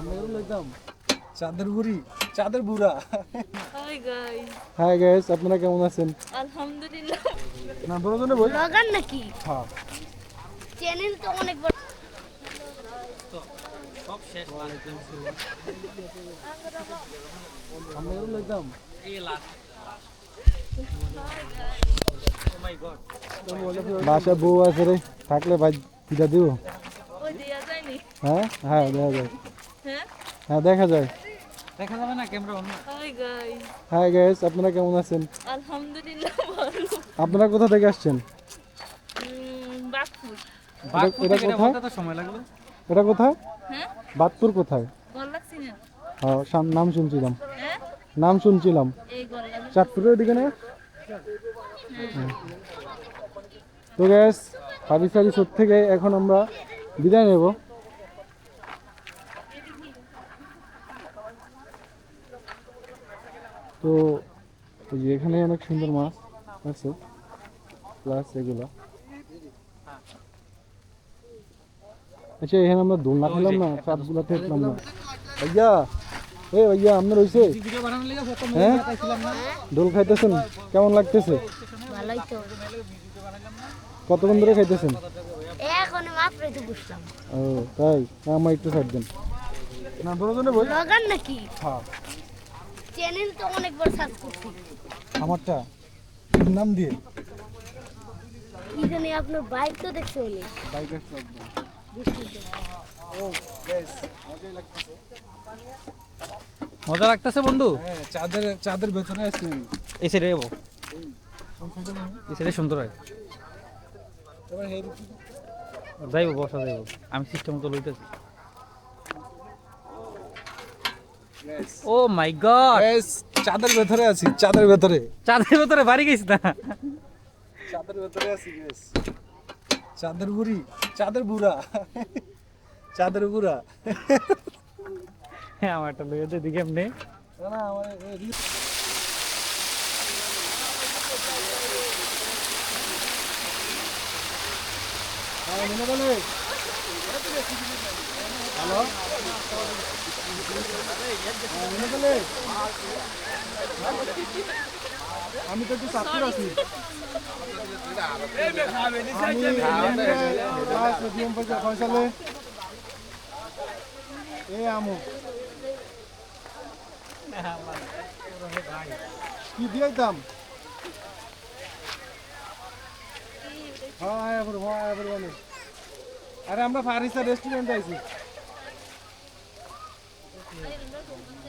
আমরা এগুলো লইতাম চাঁদের বুড়ি চাঁদের বুড়া। হাই গাইস হাই গাইস আপনারা কেমন আছেন? আলহামদুলিল্লাহ। না বড়জনে বই? ব্লগার নাকি? হ্যাঁ। চ্যানেল তো অনেক বড় আমরা এগুলো লইতাম বাসা বউ আছে রে থাকলে ভাই দিদা দিব। ওই দেয়া যায়নি। হ্যাঁ? হ্যাঁ দেখা যায়। হ্যাঁ দেখা যায় দেখা যাবে না camera hi guys hi guys আপনারা কেমন আছেন? আলহামদুলিল্লাহ ভালো। আপনারা কোথা থেকে আসছেন? এটা কোথায়? বলতে সময় লাগবে। এটা কোথায়? হ্যাঁ? বাদপুর কোথায়? গল হ্যাঁ সাম- নাম শুনছিলাম। হ্যাঁ? নাম শুনছিলাম। চাঁদপুরের দিকে না? তো গ্যাস থেকে এখন আমরা বিদায় নেব। তো ওই যে এখানে অনেক সুন্দর মাছ আছে প্লাস এগুলা। আচ্ছা এখানে আমরা দোলনা খেলাম না চাঁদগুলা খেলাম না। ভাইয়া এ ভাইয়া আপনার প্রথম হ্যাঁ? দোল খাইতেছেন? কেমন লাগতেছে? কতক্ষণ ধরে খাইতেছেন? এখন মাত্র তো বুঝলাম ও তাই? আমার একটু ছাড় দেন। না বড়জনে বই? ব্লগার নাকি? হ্যাঁ। চ্যানেল তো অনেক বড় সার্চ করছি আমারটা নাম দিয়ে। কি জানি আপনার বাইক তো দেখতে হলে। বাইক আসলে ও বেশ মজাই লাগতেছে। মজা লাগতেছে বন্ধু? হ্যাঁ চাঁদের চাঁদের ভেতরে আছি আমি। এই সাইডে যাব। এই সাইডে সুন্দর হয়। যাইবো বসা যাইবো। আমি সিস্টেম মতো লইতেছি। ও মাই গড। চাঁদের ভেতরে আছি চাঁদের ভেতরে। চাঁদের ভেতরে বাড়ি গেছি না? চাঁদের ভেতরে আছি বেশ চাঁদের বুড়ি চাঁদের বুড়া। চাঁদের বুড়া। হ্যাঁ আমার একটা লইয়া দিকে এমনি। না আমার মনে বলে হ্যালো আমি তো একটু চাকরি আছি। ফয়সালে এ আমু। কি দিয়াইতাম হ্যাঁ হ্যাঁ বলব হ্যাঁ বলব আরে আমরা ফারিসা রেস্টুরেন্টে 아니 근데 너무